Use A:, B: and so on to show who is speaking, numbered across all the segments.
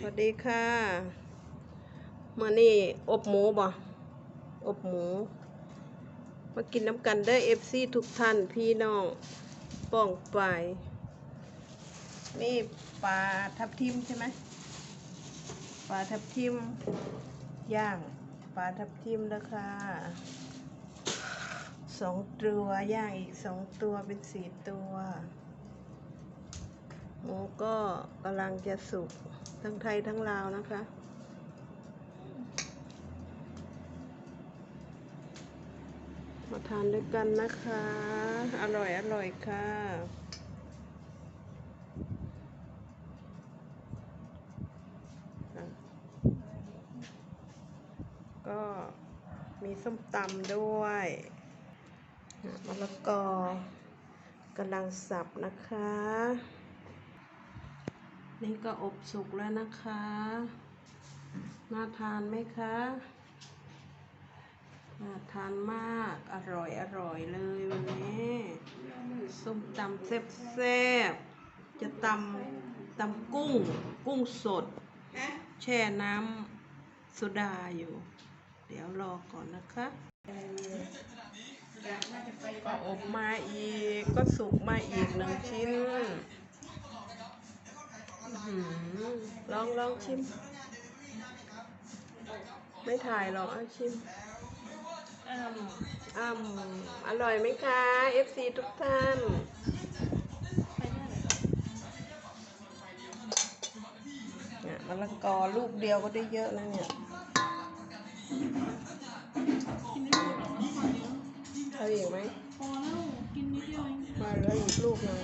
A: สวัสดีค่ะมื่อนี่อบหมูบ่อบหมู มากินน้ำกันได้เอฟซีทุกท่านพี่น้องป้องไปายนี่ปลาทับทิมใช่ไหมปลาทับทิมย่างปลาทับทิมนะคะสองตัวย่างอีกสองตัวเป็นสี่ตัวหมูก็กำลังจะสุก ทั้งไทยทั้งลาวนะคะ มาทานด้วยกันนะคะ อร่อยอร่อยค่ะ ก็มีส้มตำด้วยมะละกอกำลังสับนะคะ นี่ก็อบสุกแล้วนะคะ น่าทานไหมคะ น่าทานมาก อร่อยอร่อยเลยวันนี้ส้มตำแซ่บๆ จะตำตำกุ้ง กุ้งสด แช่น้ำโซดาอยู่ เดี๋ยวรอก่อนนะคะก็อบมาอีก ก็สุกมาอีกหนึ่งชิ้น ลองลองชิม ไม่ถ่ายหรอกเอาชิมอ้ำอร่อยไหมคะ FC ทุกท่านเนี่ยมะละกอลูกเดียวก็ได้เยอะแล้วเนี่ยเอาอีกไหม
B: พอแล้วกินนิดเดียวเอง
A: มาเหลืออีกลูกหนึง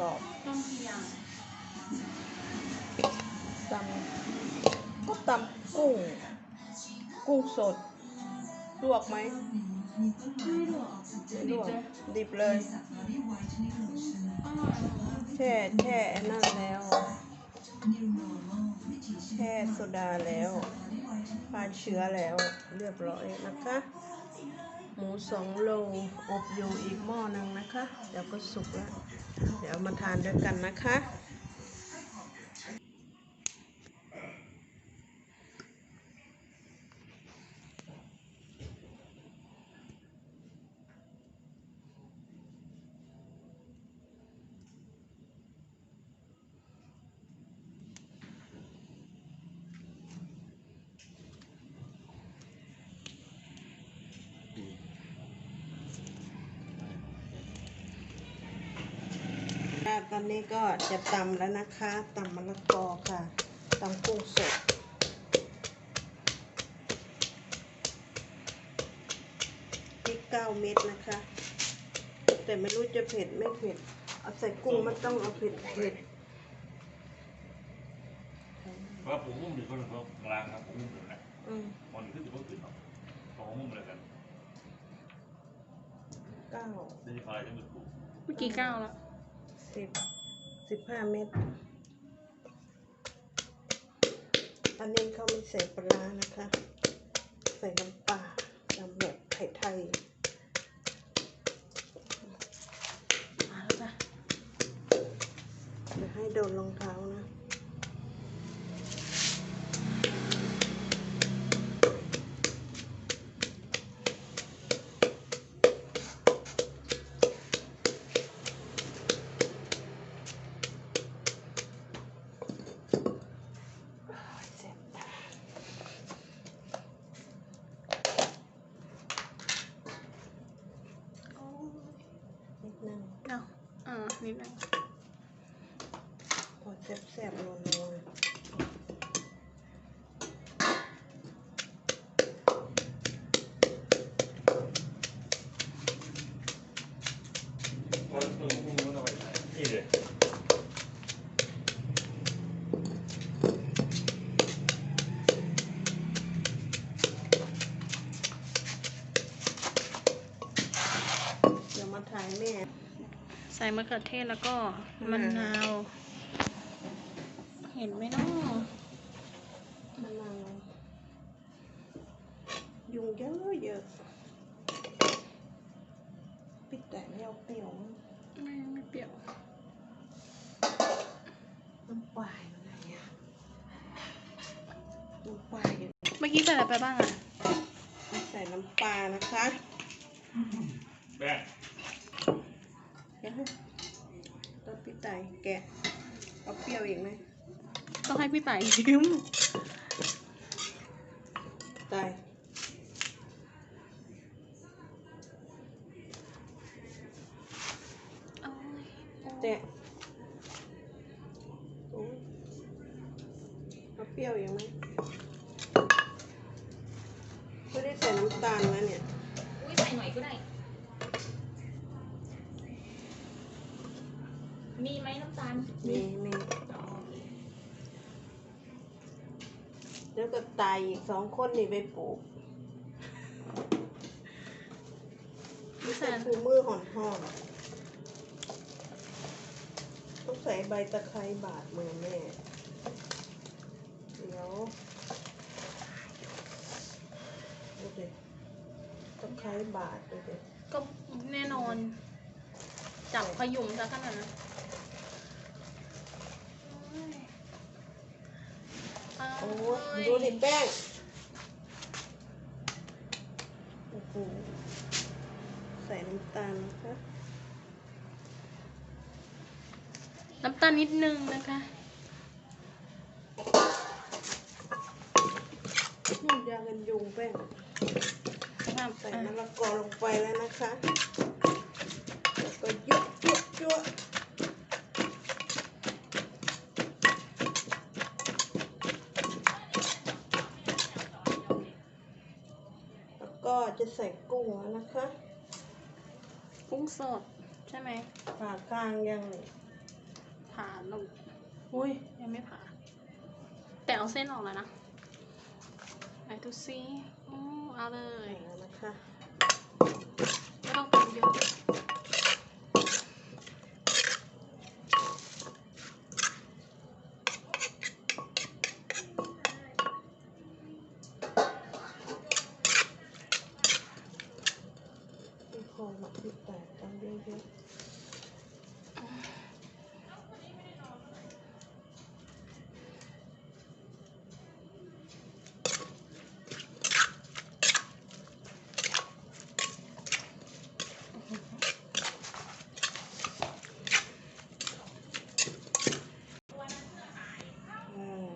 A: กรอบ
B: ต้มกี่ยาง
A: ตำก็ตำกุ้ง กุ้งสด ลวกไหมลวกดิบเลย แช่แช่นั่นแล้ว แช่โซดาแล้วฆ่าเชื้อแล้วเรียบร้อยนะคะ หมูสองโลอบอยู่อีกหม้อหนึงนะคะ เดี๋ยวก็สุกแล้ว เดี๋ยวมาทานด้วยกันนะคะ ต อนนี้ก็จะตำแล้วนะคะตำมะละกอค่ะตำกุ้งสดพริกเก้าเม็ดนะคะ แต่ไม่รู้จะเผ็ดไม่เผ็ด เอาใส่กุ้งมันต้องเอาเผ็ดเผ็ด
C: เพราะว่าผมมุ่งอยู่คนเขากลางครับผมมุ่งอยู่นะ
A: อืม
C: มันขึ้นอยู่บนขึ้นหรอกเขามุ่งอะไรกัน
A: เก้า
C: ได้ที่พายจะมือถูก
B: เมื่อกี้เก้าแล้ว
A: สิบสิบห้าเม็ด อันนี้เขาไม่ใส่ปลาร้านะคะ ใส่น้ำปลาตำแบบไทยๆ
B: มาแล้วจ้ะ
A: อย่าให้โดนรองเท้านะ เสร็จนิดนึง
B: เอาอ่า นิดนึง
A: พอแซ่บๆนัวๆ
C: คนตัวมุ่งมันเอาไปไหนนี่เลย
A: เดี๋ยวมาถ่ายแม่
B: ใส่มะเขือเทศแล้วก็มะนาว เห็นไหมเนาะ
A: มะนาวยุงเยอะเยอะปิดแต่ไม่เอาเปรี้ยว
B: ไม่ไม่เปรี้ยว
A: น้ำปลาอยู่ไหนอะน้ำปลาอยู่
B: เมื่อกี้ใส่อะไรไปบ้างอะ
A: ใส่น้ำปลานะคะ
C: แป้
A: ต้นพี่ไต่แกะเอาเปรี้ยวอีกไหม
B: ต้องให้พี่ไต่ชิม
A: ไต่แตะโอ้ยเอาเปรี้ยวอีกไหมไม่ได้ใส่น้ำตาลนะเนี่ย
D: อุ้ยใส่หน่อยก็ได้ มีไหมน้ำตาล
A: มีมี
D: อ๋อโอเค
A: แล้วก็ตายอีกสองคนนี่ไปปลูก
B: นี่ใส่
A: ใส่ถุงมือห่อนห่อนต้องใส่ใบตะไคร้บาดมือแม่เดี๋ยวดูดิตะไคร้บาดดูดิ
B: ก็แน่นอน จับพยุงซะขนาดนั้น โอ้
A: โอ้
B: ย
A: ดูดิแป้ง โอ้โห ใส่น้ำตาลนะคะ
B: น้ำตาลนิดนึงนะคะ
A: นี่ยากันยุงแป้ง
B: ครับ
A: ใส่
B: อะ
A: มะละกอลงไปแล้วนะคะ ใส่กุ้งแล้วนะคะ
B: กุ้งสดใช่ไหม
A: ผ่ากลางยังเลย
B: ผ่าลงอุ้ยยังไม่ผ่า แต่เอาเส้นออกแล้วนะไหนดูซิอือเอาเล
A: ใส่
B: ย
A: แล้วนะคะ
B: ไม่ต้องตัดเยอะ
A: คอมาที่แตกต้องเยอะๆอ่า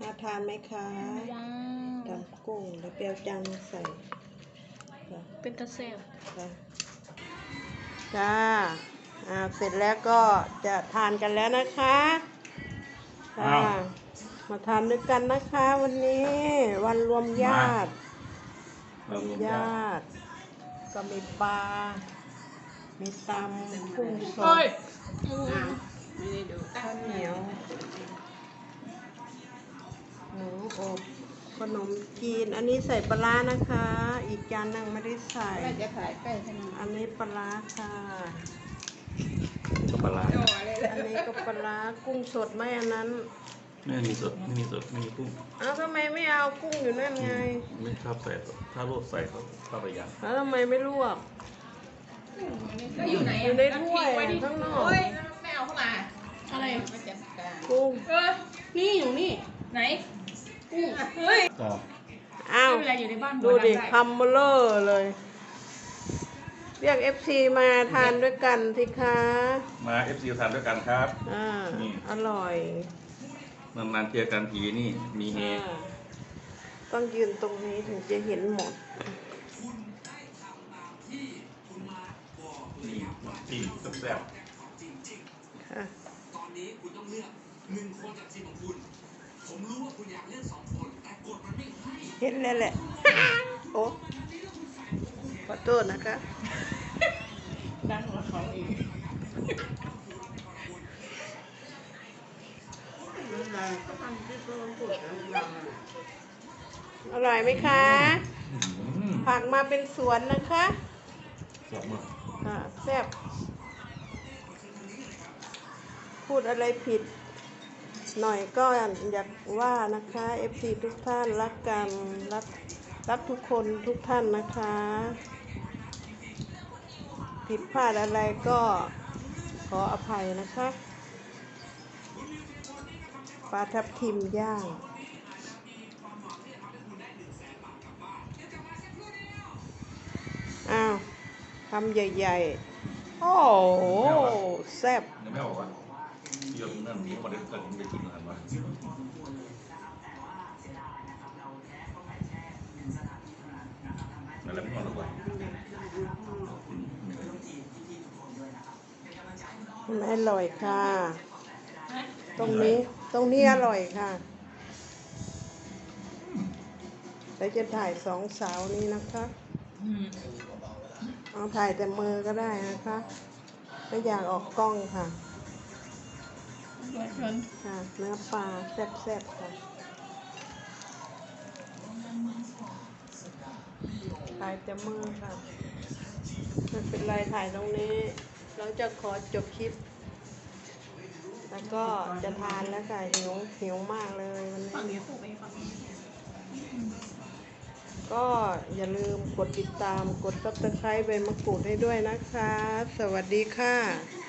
A: น่าทานไหมคะ
B: ว้าว
A: ตำกุ้งแล้วเปรี้ยวจังใส่ค่ะ
B: เป็นตะเซบ
A: ค่ะจ้าอ่าเสร็จแล้วก็จะทานกันแล้วนะคะค่ะมาทานด้วยกันนะคะ วันนี้วันรวมญาติ
C: เรารวมญา
A: ญา
C: ติ
A: ติก็มีปลา มีตำกุ้งสด
B: อืม
A: ข้าวเหนียว หมูอบ ขนมจีน อันนี้ใส่ปลาร้านะคะ อีกจานหนึงไม่ได้ใส่
D: จะขายใกล้ขนาด
A: อันนี้ปลาร้าค่ะ
C: ปลาร้า
A: อันนี้ก็ปลาร้ากุ้งสดไหมอันนั้น
C: ไม่มีสดไม่มีสดไม่มีกุ้ง
A: อ้าวทำไมไม่เอากุ้งอยู่นั่นไง
C: ไม่ชอบใส่สดถ้าลวกใส่เขาเข้าไปยัง
A: แล้วทำไมไม่ลวก
D: ก็อยู่ไหน
A: อยู่ในถ้วยข้างนอก
D: โอ้ยไม่เอาเข้ามา
B: อะไร
D: มาจัดการ
A: กุ้ง
D: เออ
B: นี่อยู่นี่
D: ไหน กุ้งเฮ้ย
C: ก็
A: อ้าว
D: ไม่เป็นไรอยู่ในบ้าน
A: ดูดิ
D: หัวำไคั
A: มเบลอร์เลย เรียกเอฟซีมาทานด้วยกันสิคะ
C: มาเอฟซีทานด้วยกันครับ
A: อ่า
C: นี่
A: อร่อย
C: นานๆเจอกันทีนี่มีเฮ
A: อ่าต้องยืนตรงนี้ถึงจะเห็นหมด
C: นี่น้ำจิ้มแซ่บ
A: ค่ะ
E: ตอนนี้คุณต้องเลือกหนึ่งคนจากทีมของคุณ ผมรู้ว่าคุณอยากเลือกสองคนแต่กฎมันไม่ให้
A: เห็นแล้วแหละ โอ้ขอโทษนะคะ
D: ดังกว่าเขาอีก
A: อร่อยไหมคะ
C: ๆอืม
A: ผักมาเป็นสวนนะคะ
C: แซ่บมาก
A: อ่าแซ่บพูดอะไรผิด หน่อยก็อยากว่านะคะ FC ทุกท่านรักกันรักรักทุกคนทุกท่านนะคะ ผิดพลาดอะไรก็ขออภัยนะคะปลาทับทิมย่างอ้าวทำใหญ่ ๆ โอ้แซ่บ
C: เดี๋ยวนั่นนี้มาได้เกิดผ มไปกินอาหารมานั่นแหละไม่เอาหรอกว่า
A: มันอร่อยค่ะ ตรงนี้ ตรงนี้อร่อยค่ะแล้วจะถ่ายสองสาวนี้นะคะเอาถ่ายแต่มือก็ได้นะคะ ไม่อยากออกกล้องค่ะ
D: ด้วยชน
A: ค่ะเนื้อปลาแซ่บๆค่ะถ่ายแต่มือค่ะไม่เป็นไรถ่ายตรงนี้ เราจะขอจบคลิป แล้วก็จะทานแล้วค่ะหิวหิวมากเลยวัน
B: ฝั่ง
A: นี้
B: กไปฝั่งนี้
A: ก็อย่าลืมกดติดตามกดซับสไคร b ์ใบมะกรูดให้ด้วยนะคะ สวัสดีค่ะ